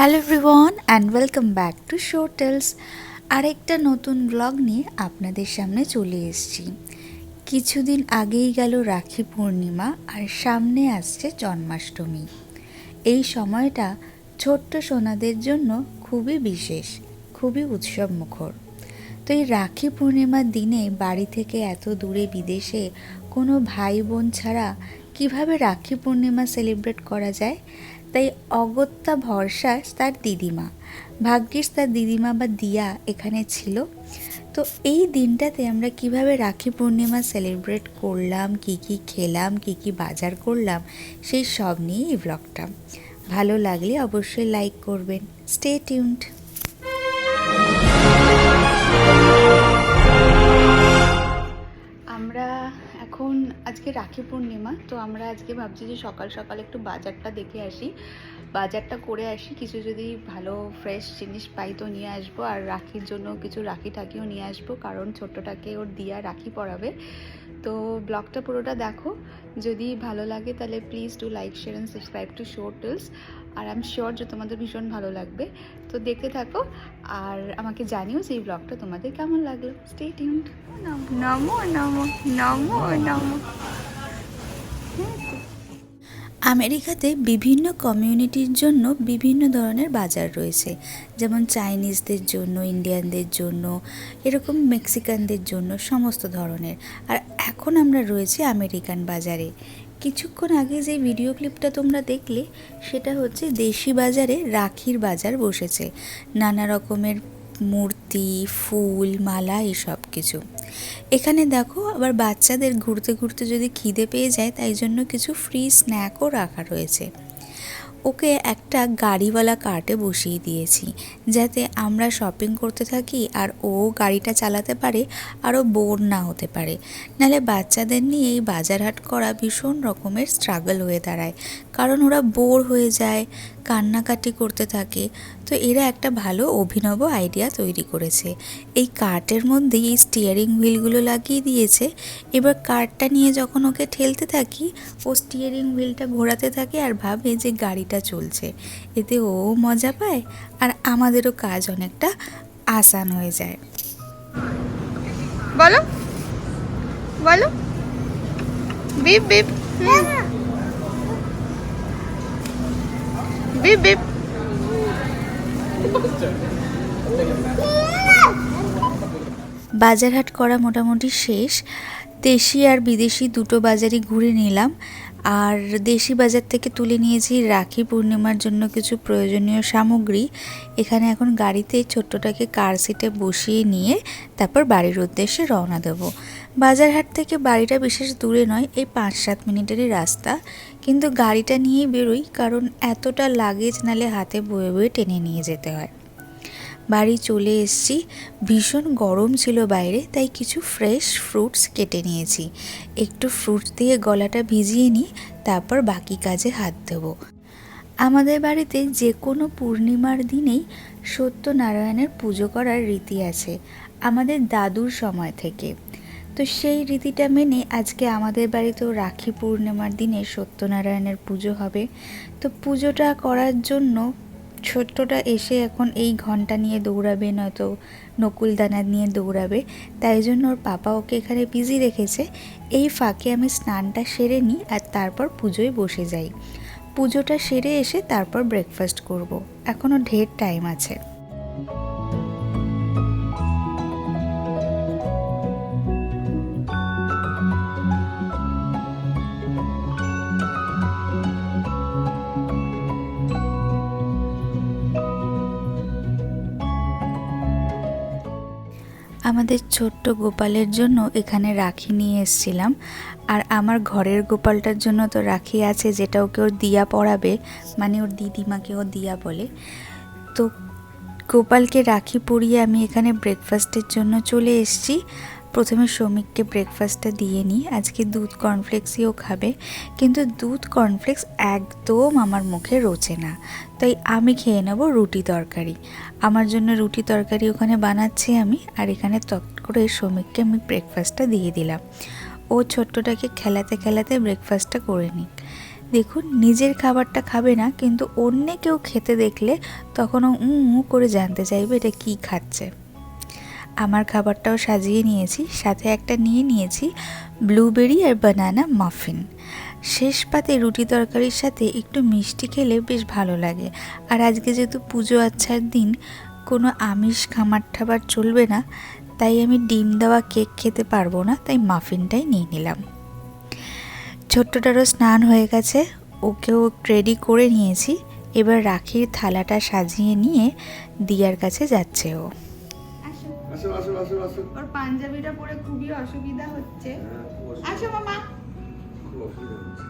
Hello everyone and welcome back to show tales আরেকটা নতুন blog নিয়ে আপনাদের সামনে চলে এসেছি। কিছুদিন আগেই গেল রাখি পূর্ণিমা আর সামনে আসছে জন্মাষ্টমী। এই সময়টা ছোট্ট সোনাদের জন্য খুবই বিশেষ, খুবই উৎসব মুখর তো এই রাখি পূর্ণিমার দিনে বাড়ি থেকে এত দূরে বিদেশে কোনো ভাই বোন ছাড়া কীভাবে রাখি পূর্ণিমা সেলিব্রেট করা যায়? তাই অগত্যা ভরসা তার দিদিমা। ভাগ্যিস তার দিদিমা বা দিয়া এখানে ছিল। তো এই দিনটাতে আমরা কীভাবে রাখি পূর্ণিমা সেলিব্রেট করলাম, কি কি খেলাম, কি কি বাজার করলাম, সেই সব নিয়ে এই ব্লগটা ভালো লাগলে অবশ্যই লাইক করবেন। স্টে টিউনড এখন আজকে রাখি পূর্ণিমা, তো আমরা আজকে ভাবছি যে সকাল সকাল একটু বাজারটা দেখে আসি। বাজারটা করে আসি, কিছু যদি ভালো ফ্রেশ জিনিস পাই তো নিয়ে আসব, আর রাখির জন্য কিছু রাখি টাকিও নিয়ে আসব, কারণ ছোট্টটাকে ওর দিয়া রাখি পরাবে। তো ব্লগটা পুরোটা দেখো, যদি ভালো লাগে তাহলে please do like share and subscribe to show tales R I am sure যে তোমাদের ভীষণ ভালো লাগবে। তো দেখতে থাকো আর আমাকে জানিও যে এই ব্লগটা তোমাদের কেমন লাগল। স্টে টিউনড নমো নমো নমো নমো। আমেরিকাতে বিভিন্ন কমিউনিটির জন্য বিভিন্ন ধরনের বাজার রয়েছে। যেমন চাইনিজদের জন্য ইন্ডিয়ানদের জন্য এরকম মেক্সিকানদের জন্য সমস্ত ধরনের। আর এখন আমরা রয়েছি আমেরিকান বাজারে। কিছুক্ষণ আগে যে ভিডিও ক্লিপটা তোমরা দেখলে, সেটা হচ্ছে দেশি বাজারে রাখির বাজার বসেছে। নানা রকমের মূর্তি, ফুল, মালা, এসব কিছু। এখানে দেখো, আবার বাচ্চাদের ঘুরতে ঘুরতে যদি খিদে পেয়ে যায়, তাই জন্য কিছু ফ্রি স্ন্যাকও রাখা রয়েছে। ওকে একটা গাড়িওয়ালা কার্টে বসিয়ে দিয়েছি, যাতে আমরা শপিং করতে থাকি আর ও গাড়িটা চালাতে পারে, আরও বোর না হতে পারে। নাহলে বাচ্চাদের নিয়ে এই বাজার হাট করা ভীষণ রকমের স্ট্রাগল হয়ে দাঁড়ায়, কারণ ওরা বোর হয়ে যায় কান্নাকাটি করতে থাকে, তো এরা একটা ভালো অভিনব আইডিয়া তৈরি করেছে। এই কার্টের মধ্যেই এই স্টিয়ারিং হুইলগুলো লাগিয়ে দিয়েছে। এবার কার্টটা নিয়ে যখন ওকে ঠেলতে থাকি, ও স্টিয়ারিং হুইলটা ঘোরাতে থাকে আর ভাবে যে গাড়িটা চলছে। এতে ও মজা পায় আর আমাদেরও কাজ অনেকটা আসান হয়ে যায়। বলো বলো। Beep beep. হুম। বিপ বিপ বাজারহাট করা মোটামুটি শেষ। দেশি আর বিদেশি দুটো বাজারই ঘুরে নিলাম। আর দেশি বাজার থেকে তুলে নিয়েছি রাখি পূর্ণিমার জন্য কিছু প্রয়োজনীয় সামগ্রী। এখানে এখন গাড়িতে ছোট্টটাকে কার সিটে বসিয়ে নিয়ে তারপর বাড়ির উদ্দেশ্যে রওনা দেব। বাজারহাট থেকে বাড়িটা বিশেষ দূরে নয়, এই পাঁচ সাত মিনিটেরই রাস্তা। কিন্তু গাড়িটা নিয়েই বেরোই, কারণ এতটা লাগেজ নালে হাতে বয়ে বয়ে টেনে নিয়ে যেতে হয়। বাড়ি চলে এসেছি। ভীষণ গরম ছিল বাইরে, তাই কিছু ফ্রেশ ফ্রুটস কেটে নিয়েছি। একটু ফ্রুটস দিয়ে গলাটা ভিজিয়ে নিই, তারপর বাকি কাজে হাত দেব। আমাদের বাড়িতে যে কোনো পূর্ণিমার দিনেই সত্যনারায়ণের পুজো করার রীতি আছে, আমাদের দাদুর সময় থেকে। তো সেই রীতিটা মেনে আজকে আমাদের বাড়িতেও রাখি পূর্ণিমার দিনে সত্যনারায়ণের পুজো হবে। তো পুজোটা করার জন্য ছোট্টটা এসে এখন এই ঘণ্টা নিয়ে দৌড়াবে, নয়তো নকুলদানা নিয়ে দৌড়াবে। তাই জন্য ওর পাপা ওকে এখানে বিজি রেখেছে। এই ফাঁকে আমি স্নানটা সেরে নিই আর তারপর পুজোয় বসে যাই। পুজোটা সেরে এসে তারপর ব্রেকফাস্ট করব। এখনও ঢের টাইম আছে। আমাদের ছোট্ট গোপালের জন্য এখানে রাখি নিয়ে এসেছিলাম। আর আমার ঘরের গোপালটার জন্য তো রাখি আছে, যেটা ওকে ওর দিয়া পড়াবে মানে ওর দিদিমাকে ও দিয়া বলে। তো গোপালকে রাখি পরিয়ে আমি এখানে ব্রেকফাস্টের জন্য চলে এসেছি। প্রথমে শ্রমিককে ব্রেকফাস্টটা দিয়ে নিই। আজকে দুধ কর্নফ্লেক্সই ও খাবে, কিন্তু দুধ কর্নফ্লেক্স একদম আমার মুখে রোচে না। তাই আমি খেয়ে নেব রুটি তরকারি। আমার জন্য রুটি তরকারি ওখানে বানাচ্ছি আমি, আর এখানে তক করে শ্রমিককে আমি ব্রেকফাস্টটা দিয়ে দিলাম। ও ছোট্টটাকে খেলাতে খেলাতে ব্রেকফাস্টটা করে নিই দেখুন, নিজের খাবারটা খাবে না, কিন্তু অন্য কেউ খেতে দেখলে তখন উঁ করে জানতে চাইবে এটা কি খাচ্ছে। আমার খাবারটাও সাজিয়ে নিয়েছি, সাথে একটা নিয়ে নিয়েছি ব্লুবেরি আর বানানা মাফিন শেষ পাতে রুটি তরকারির সাথে একটু মিষ্টি খেলে বেশ ভালো লাগে। আর আজকে যেহেতু পুজো আচ্ছার দিন, কোনো আমিষ খামার টাবার চলবে না, তাই আমি ডিম দেওয়া কেক খেতে পারব না, তাই মাফিনটাই নিয়ে নিলাম। ছোট্টটারও স্নান হয়ে গেছে, ওকেও রেডি করে নিয়েছি। এবার রাখির থালাটা সাজিয়ে নিয়ে দিয়ার কাছে যাচ্ছে ও। আসো আসো আসো আসো ওর পাঞ্জাবিটা পরে খুবই অসুবিধা হচ্ছে। হ্যাঁ, আসো মামা। খুব অসুবিধা হচ্ছে।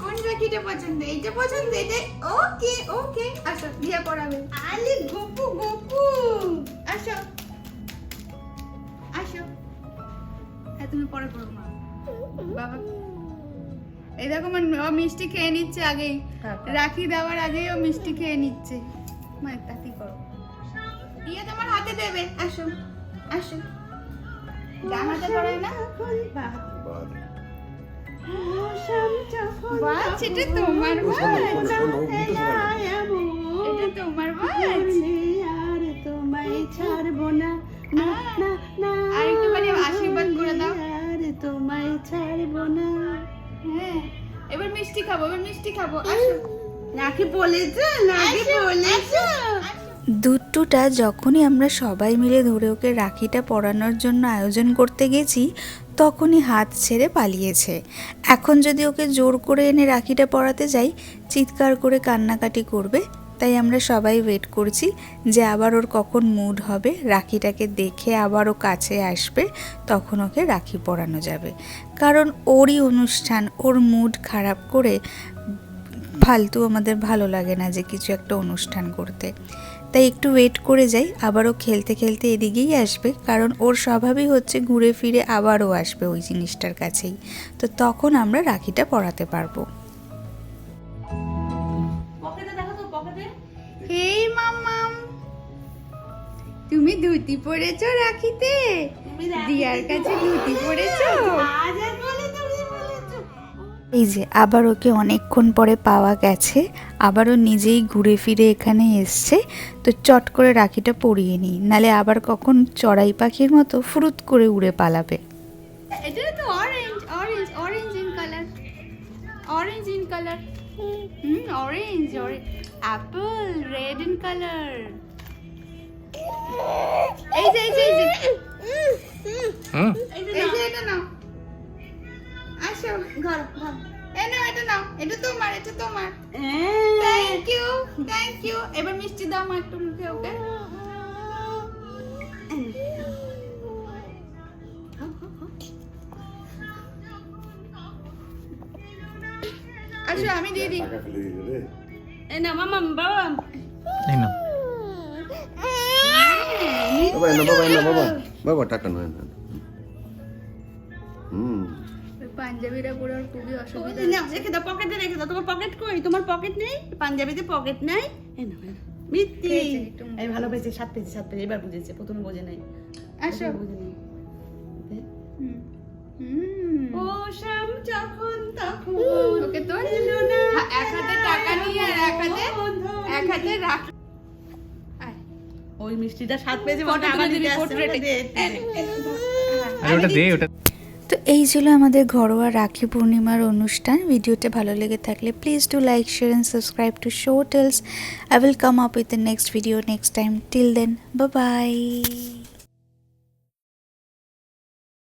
কোন রাখিটা পছন্দ? এইটা পছন্দ? এটা ওকে ওকে। আসো দিয়া পড়াবে। আলে গপু গপু। আসো। আসো। হ্যাঁ তুমি পরে পড়ো মা। বাবা। এই দেখো আমার ও মিষ্টি খেয়ে নিচ্ছে আগেই। রাখি দেওয়ার আগেই ও মিষ্টি খেয়ে নিচ্ছে। মা তাতি করো। দিয়ে তোমার হাতে দেবে। আসো আসো। ডান হাতে না? বাদ। এটা তোমার ও, শোনো, বাস শোনো, শোনো, ও গীত শোনাবে। এটা তোমার বাস আর তোমায় ছাড়বো না না না না আর একটুখানি আশীর্বাদ করে দাও আর তোমায় ছাড়বো না হ্যাঁ এবার মিষ্টি খাব এবার মিষ্টি খাব। আসো। নাকি বলেছে? নাকি বলেছে? দুট্টুটা যখনই আমরা সবাই মিলে ধরে ওকে রাখিটা পরানোর জন্য আয়োজন করতে গেছি তখনই হাত ছেড়ে পালিয়েছে। এখন যদি ওকে জোর করে এনে রাখিটা পরাতে যাই চিৎকার করে কান্নাকাটি করবে তাই আমরা সবাই ওয়েট করছি যে আবার ওর কখন মুড হবে। রাখিটাকে দেখে আবার ও কাছে আসবে তখন ওকে রাখি পরানো যাবে। কারণ ওরই অনুষ্ঠান ওর মুড খারাপ করে ফালতু আমাদের ভালো লাগে না যে কিছু একটা অনুষ্ঠান করতে। তাই একটু ওয়েট করে যাই আবারও খেলতে খেলতে এদিকেই আসবে কারণ ওর স্বভাবই হচ্ছে ঘুরে ফিরে আবারও আসবে ওই জিনিসটার কাছেই। তো তখন আমরা রাখিটা পরাতে পারব। হেই তুমি ধুতি পরেছো রাখিতে? দিয়ার কাছে ধুতি পরেছো? এই যে আবার ওকে অনেকক্ষণ পরে পাওয়া গেছে। আবারও নিজেই ঘুরে ফিরে এখানে এসছে। তো চট করে রাখিটা পরিয়ে নিই নালে আবার কখন চড়াই পাখির মতো ফুরুত করে উড়ে পালাবে। এটা তো orange orange orange in colour orange in colour hmm orange orange apple red in colour এই যে এই যে এই যে এই যে এটা নাও। আসো ঘর ঘর। এ নাও এটা নাও। এটা তোমার এটা তোমার। হ্যাঁ। থ্যাংক ইউ থ্যাংক ইউ এবার মিষ্টি দাও মা একটু মুখে ওকে? আসো আমি দিয়ে দিই। টাকা ফেলে দিলে রে। এই না মামা বাবা। এই নাও। বাবা, এনো, বাবা, এনো, বাবা। বাবা, টাকা নয় না পরে ওর খুবই অসুবিধা রেখে দাও পকেটে রেখে দাও তোমার পকেট কই? তোমার পকেট নেই? পাঞ্জাবিতে পকেট নাই। মিথ্যে। এই ভালো পেয়েছে সাত পেয়েছে সাত পেয়েছে এবার বুঝেছে প্রথমে বোঝে নাই। আসো। বুঝে নাই। ও শ্যাম যখন তখন ওকে হ্যাঁ, এক হাতে টাকা নিয়ে আর এক হাতে এক হাতে রাখ ওই মিষ্টিটা স্বাদ পেয়েছে ওটা। আরে ওটা দে ওটা এই ছিল আমাদের ঘরোয়া রাখি পূর্ণিমার অনুষ্ঠান। ভিডিওটা ভালো লেগে থাকলে please do like share and subscribe to show tales I will come up with the next video next time till then bye